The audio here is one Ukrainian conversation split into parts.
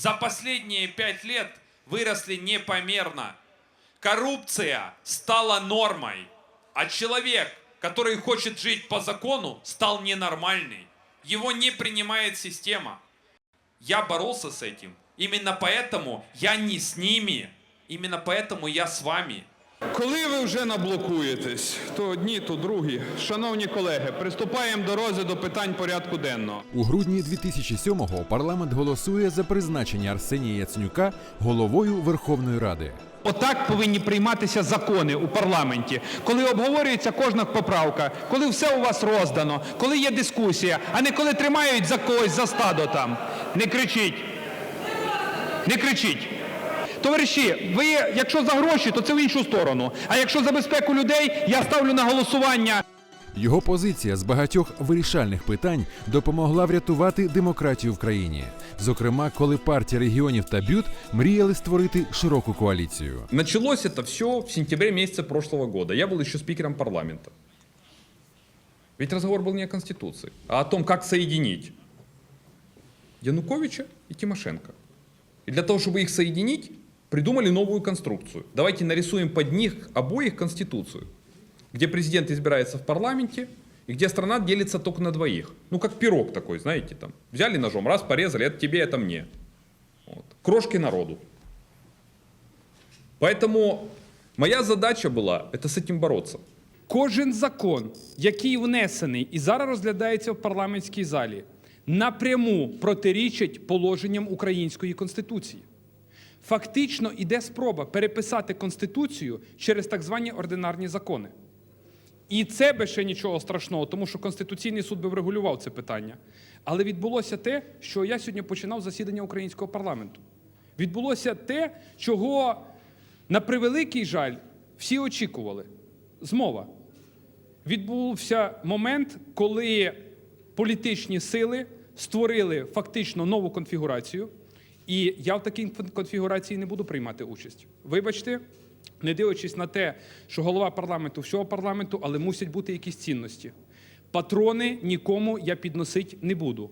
за последние пять лет выросли непомерно. Коррупция стала нормой, а человек, который хочет жить по закону, стал ненормальный. Его не принимает система. Я боролся с этим. Именно поэтому я не с ними. Именно поэтому я с вами. Коли ви вже наблокуєтесь, то одні, то другі. Шановні колеги, приступаємо до розгляду питань порядку денного. У грудні 2007-го парламент голосує за призначення Арсенія Яценюка головою Верховної Ради. Отак повинні прийматися закони у парламенті, коли обговорюється кожна поправка, коли все у вас роздано, коли є дискусія, а не коли тримають за когось за стадо там. Не кричіть. Не кричіть. Товариші, ви, якщо за гроші, то це в іншу сторону. А якщо за безпеку людей, я ставлю на голосування. Його позиція з багатьох вирішальних питань допомогла врятувати демократію в країні. Зокрема, коли партія регіонів та бют мріяли створити широку коаліцію. Началось это все в сентябре месяце прошлого года. Я был еще спикером парламента. Ведь разговор был не о Конституции, а о том, как соединить Януковича и Тимошенко. И для того, чтобы их соединить, придумали новую конструкцию. Давайте нарисуем под них обоих Конституцию, где президент избирается в парламенте, и где страна делится только на двоих. Ну, как пирог такой, знаете, там. Взяли ножом, раз порезали, это тебе, это мне. Вот. Крошки народу. Поэтому моя задача была это с этим бороться. Кожен закон, який внесений і зараз розглядається в парламентській залі, напряму протирічить положенням української конституції. Фактично іде спроба переписати конституцію через так звані ординарні закони. І це би ще нічого страшного, тому що Конституційний суд би врегулював це питання. Але відбулося те, що я сьогодні починав засідання українського парламенту. Відбулося те, чого, на превеликий жаль, всі очікували. Змова. Відбувся момент, коли політичні сили створили фактично нову конфігурацію, і я в такій конфігурації не буду приймати участь. Вибачте, не дивлячись на те, що голова парламенту всього парламенту, але мусять бути якісь цінності. Патрони нікому я підносити не буду.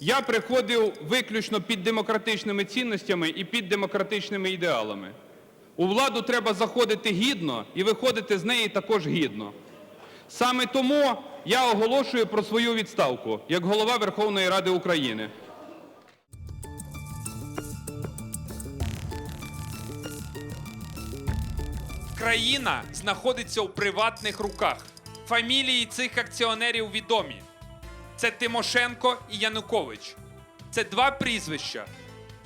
Я приходив виключно під демократичними цінностями і під демократичними ідеалами. У владу треба заходити гідно і виходити з неї також гідно. Саме тому я оголошую про свою відставку як голова Верховної Ради України. Країна знаходиться у приватних руках. Фамілії цих акціонерів відомі. Це Тимошенко і Янукович. Це два прізвища,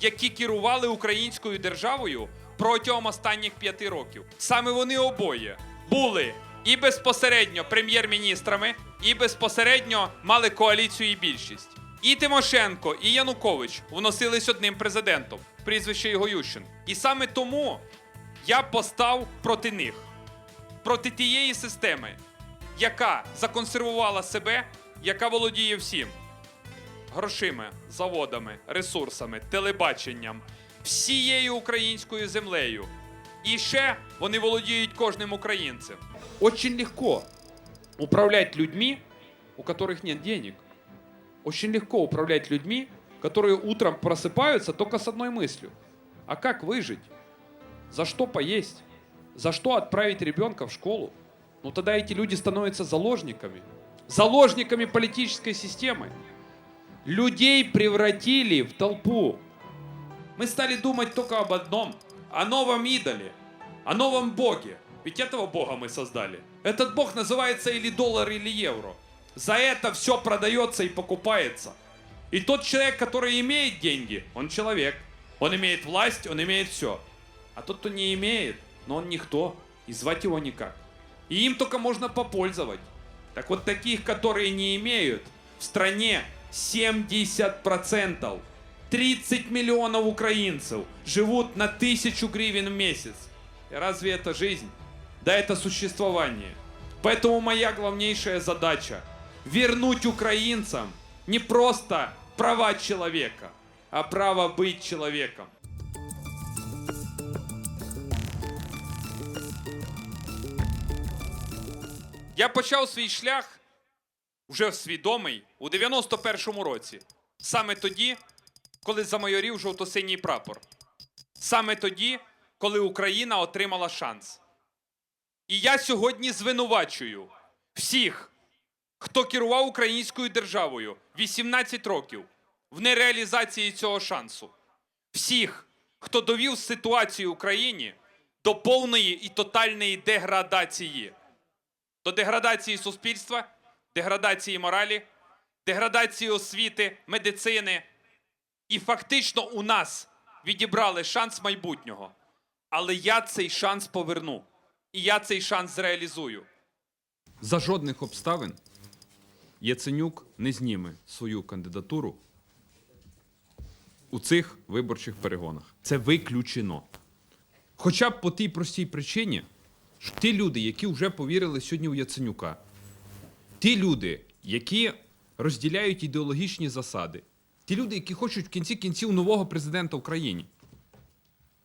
які керували українською державою протягом останніх п'яти років. Саме вони обоє були і безпосередньо прем'єр-міністрами, і безпосередньо мали коаліцію і більшість. І Тимошенко, і Янукович вносились одним президентом, прізвище його Ющенко. І саме тому я постав проти них, проти тієї системи, яка законсервувала себе, яка володіє всім грошима, заводами, ресурсами, телебаченням, всією українською землею. І ще вони володіють кожним українцем. Очень легко управлять людьми, у которых нет денег. Очень легко управлять людьми, которые утром просыпаются только с одной мыслью. А как выжить? За что поесть? За что отправить ребенка в школу? Ну тогда эти люди становятся заложниками. Заложниками политической системы. Людей превратили в толпу. Мы стали думать только об одном. О новом идоле. О новом боге. Ведь этого бога мы создали. Этот бог называется или доллар, или евро. За это все продается и покупается. И тот человек, который имеет деньги, он человек. Он имеет власть, он имеет все. А тот, кто не имеет, но он никто, и звать его никак. И им только можно попользовать. Так вот, таких, которые не имеют, в стране 70%. 30 миллионов украинцев живут на тысячу гривен в месяц. И разве это жизнь? Да это существование. Поэтому моя главнейшая задача – вернуть украинцам не просто права человека, а право быть человеком. Я почав свій шлях вже свідомий у 91-му році. Саме тоді, коли замайорів жовто-синій прапор. Саме тоді, коли Україна отримала шанс. І я сьогодні звинувачую всіх, хто керував українською державою 18 років в нереалізації цього шансу. Всіх, хто довів ситуацію Україні до повної і тотальної деградації, до деградації суспільства, деградації моралі, деградації освіти, медицини. І фактично у нас відібрали шанс майбутнього. Але я цей шанс поверну. І я цей шанс зреалізую. За жодних обставин Яценюк не зніме свою кандидатуру у цих виборчих перегонах. Це виключено. Хоча б по тій простій причині, ті люди, які вже повірили сьогодні у Яценюка, ті люди, які розділяють ідеологічні засади, ті люди, які хочуть в кінці кінців нового президента в країні,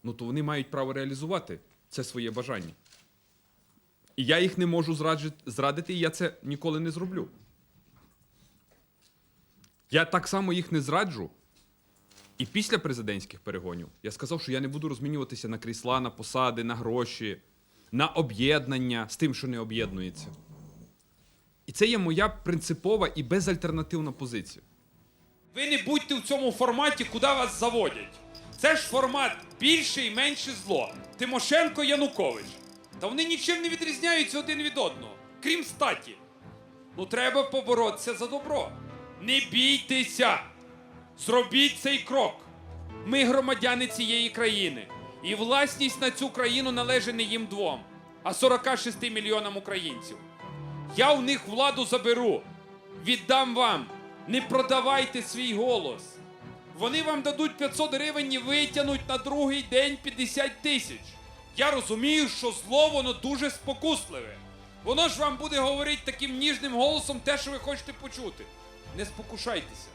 ну то вони мають право реалізувати це своє бажання. І я їх не можу зрадити, і я це ніколи не зроблю. Я так само їх не зраджу. І після президентських перегонів я сказав, що я не буду розмінюватися на крісла, на посади, на гроші, на об'єднання з тим, що не об'єднується. І це є моя принципова і безальтернативна позиція. Ви не будьте в цьому форматі, куди вас заводять. Це ж формат більше і менше зло. Тимошенко Янукович. Та вони нічим не відрізняються один від одного, крім статі. Ну треба поборотися за добро. Не бійтеся! Зробіть цей крок. Ми громадяни цієї країни. І власність на цю країну належить не їм двом, а 46 мільйонам українців. Я у них владу заберу, віддам вам. Не продавайте свій голос. Вони вам дадуть 500 гривень і витягнуть на другий день 50 тисяч. Я розумію, що зло воно дуже спокусливе. Воно ж вам буде говорити таким ніжним голосом те, що ви хочете почути. Не спокушайтеся.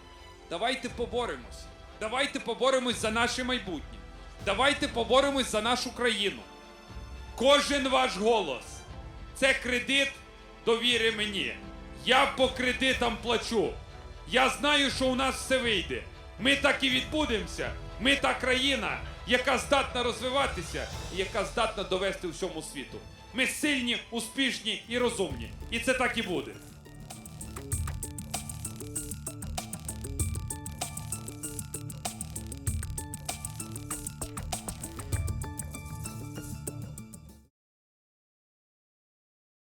Давайте поборемось. Давайте поборемось за наше майбутнє. Давайте поборемось за нашу країну. Кожен ваш голос це кредит довіри мені. Я по кредитам плачу. Я знаю, що у нас все вийде. Ми так і відбудемося. Ми та країна, яка здатна розвиватися і яка здатна довести всьому світу. Ми сильні, успішні і розумні. І це так і буде.